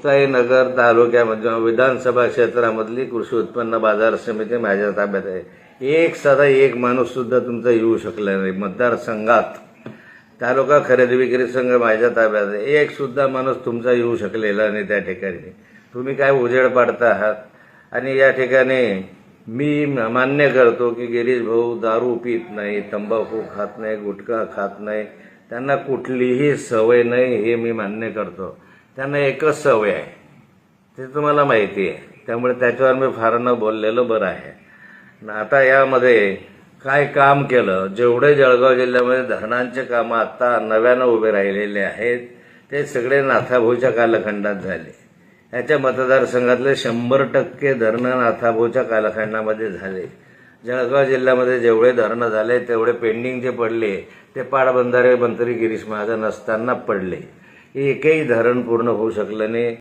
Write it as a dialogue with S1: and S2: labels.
S1: मुक्ताई नगर तालुक्यामध्ये विधानसभा क्षेत्रामधली कृषी उत्पन्न बाजार समिती माझ्या ताब्यात आहे. एक साधा एक माणूससुद्धा तुमचा येऊ शकला नाही. मतदारसंघात तालुका खरेदी विक्री संघ माझ्या ताब्यात आहे. एकसुद्धा माणूस तुमचा येऊ शकलेला नाही त्या ठिकाणी. तुम्ही काय उजेड पाडता आहात आणि या ठिकाणी मी मान्य करतो की गिरीश भाऊ दारू पित नाही तंबाखू खात नाही गुटखा खात नाही. त्यांना कुठलीही सवय नाही हे मी मान्य करतो. त्यांना एकच सवय आहे. ते तुम्हाला माहिती आहे. त्यामुळे त्याच्यावर मी फार न बोललेलं बरं आहे. न आता यामध्ये काय काम केलं? जेवढे जळगाव जिल्ह्यामध्ये धरणांचे कामं आत्ता नव्यानं उभे राहिलेले आहेत ते सगळे नाथाभाऊच्या कालखंडात झाले. याच्या मतदारसंघातले शंभर टक्के धरणं नाथाभाऊच्या कालखंडामध्ये झाले. जळगाव जिल्ह्यामध्ये जेवढे धरणं झाले तेवढे पेंडिंग जे पडले ते पाटबंधारे मंत्री गिरीश महाजन असताना पडले. एकही धरण पूर्ण होऊ शकलं नाही.